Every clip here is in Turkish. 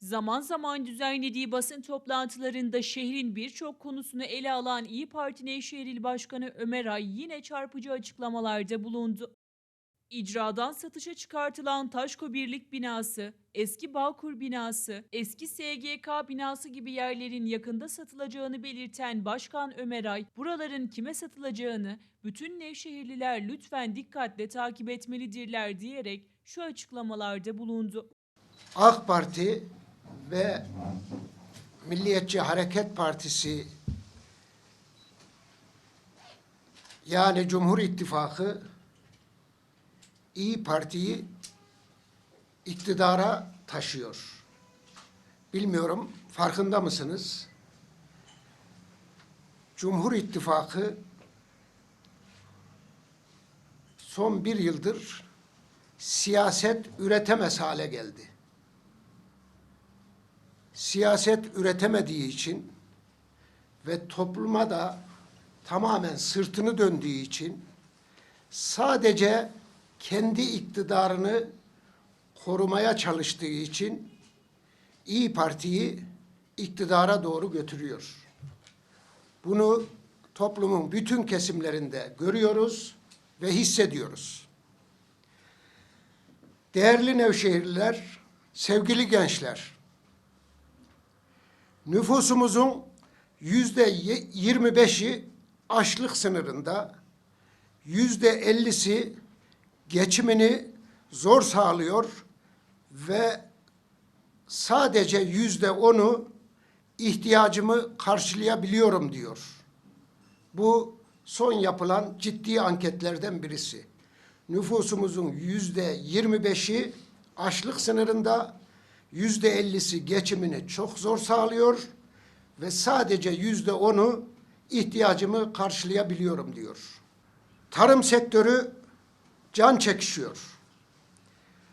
Zaman zaman düzenlediği basın toplantılarında şehrin birçok konusunu ele alan İyi Parti Nevşehir Başkanı Ömer Ay yine çarpıcı açıklamalarda bulundu. İcradan satışa çıkartılan Taşko Birlik binası, eski Bağkur binası, eski SGK binası gibi yerlerin yakında satılacağını belirten Başkan Ömer Ay, buraların kime satılacağını bütün Nevşehirliler lütfen dikkatle takip etmelidirler diyerek şu açıklamalarda bulundu. AK Parti ve Milliyetçi Hareket Partisi yani Cumhur İttifakı İyi Parti'yi iktidara taşıyor. Bilmiyorum farkında mısınız? Cumhur İttifakı son bir yıldır siyaset üretemez hale geldi siyaset üretemediği için ve topluma da tamamen sırtını döndüğü için sadece kendi iktidarını korumaya çalıştığı için İyi Parti'yi iktidara doğru götürüyor. Bunu toplumun bütün kesimlerinde görüyoruz ve hissediyoruz. Değerli Nevşehirliler, sevgili gençler, nüfusumuzun yüzde yirmi beşi açlık sınırında, yüzde ellisi geçimini zor sağlıyor ve sadece yüzde onu ihtiyacımı karşılayabiliyorum diyor. Bu son yapılan ciddi anketlerden birisi. Nüfusumuzun yüzde yirmi beşi açlık sınırında, yüzde ellisi geçimini çok zor sağlıyor ve sadece yüzde onu ihtiyacımı karşılayabiliyorum diyor. Tarım sektörü can çekişiyor.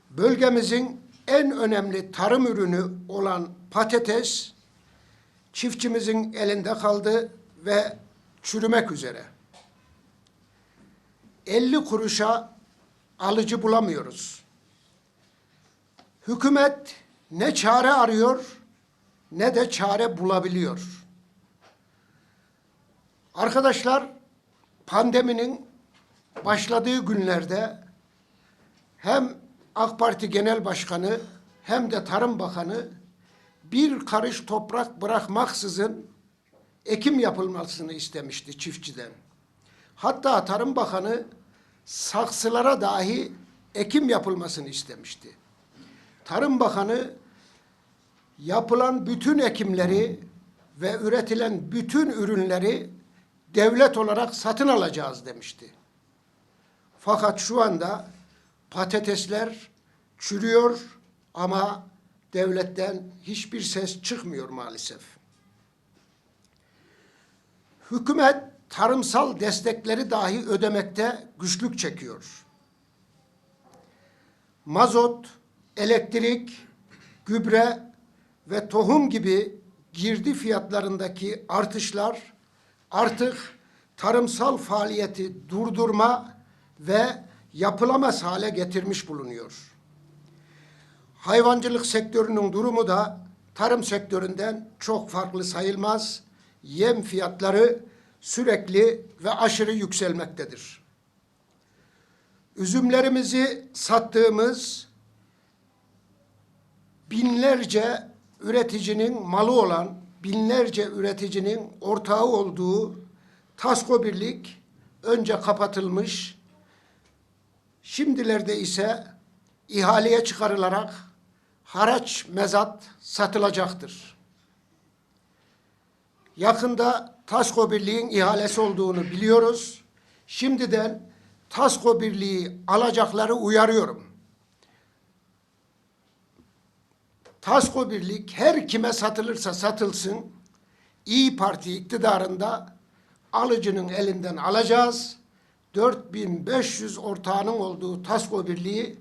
Bölgemizin en önemli tarım ürünü olan patates çiftçimizin elinde kaldı ve çürümek üzere. 50 kuruşa alıcı bulamıyoruz. Hükümet ne çare arıyor ne de çare bulabiliyor. Arkadaşlar pandeminin başladığı günlerde hem AK Parti Genel Başkanı hem de Tarım Bakanı bir karış toprak bırakmaksızın ekim yapılmasını istemişti çiftçiden. Hatta Tarım Bakanı saksılara dahi ekim yapılmasını istemişti. Tarım Bakanı yapılan bütün ekimleri ve üretilen bütün ürünleri devlet olarak satın alacağız demişti. Fakat şu anda patatesler çürüyor ama devletten hiçbir ses çıkmıyor maalesef. Hükümet tarımsal destekleri dahi ödemekte güçlük çekiyor. Mazot, elektrik, gübre ve tohum gibi girdi fiyatlarındaki artışlar artık tarımsal faaliyeti durdurma ve yapılamaz hale getirmiş bulunuyor. Hayvancılık sektörünün durumu da tarım sektöründen çok farklı sayılmaz. Yem fiyatları sürekli ve aşırı yükselmektedir. Üzümlerimizi sattığımız binlerce üreticinin malı olan, binlerce üreticinin ortağı olduğu Tasko Birlik önce kapatılmış, şimdilerde ise ihaleye çıkarılarak haraç mezat satılacaktır. Yakında Tasko Birliği'nin ihalesi olduğunu biliyoruz. Şimdiden Tasko Birliği alacakları uyarıyorum. Tasko Birlik her kime satılırsa satılsın İyi Parti iktidarında alıcının elinden alacağız. 4500 ortağının olduğu Tasko Birliği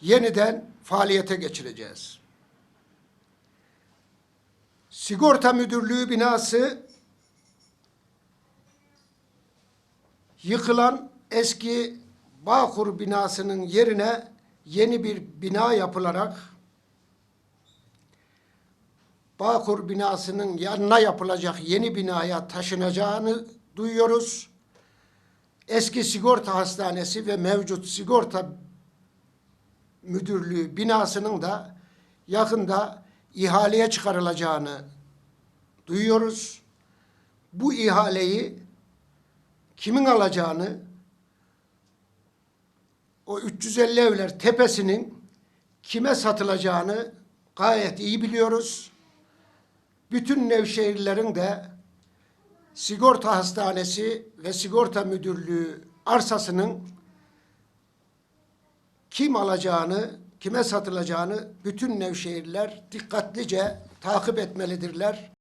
yeniden faaliyete geçireceğiz. Sigorta Müdürlüğü binası yıkılan eski Bağkur binasının yerine yeni bir bina yapılarak Bağkur binasının yanına yapılacak yeni binaya taşınacağını duyuyoruz. Eski sigorta hastanesi ve mevcut sigorta müdürlüğü binasının da yakında ihaleye çıkarılacağını duyuyoruz. Bu ihaleyi kimin alacağını o 350 evler tepesinin kime satılacağını gayet iyi biliyoruz. Bütün Nevşehirlilerin de sigorta hastanesi ve sigorta müdürlüğü arsasının kim alacağını, kime satılacağını bütün Nevşehirliler dikkatlice takip etmelidirler.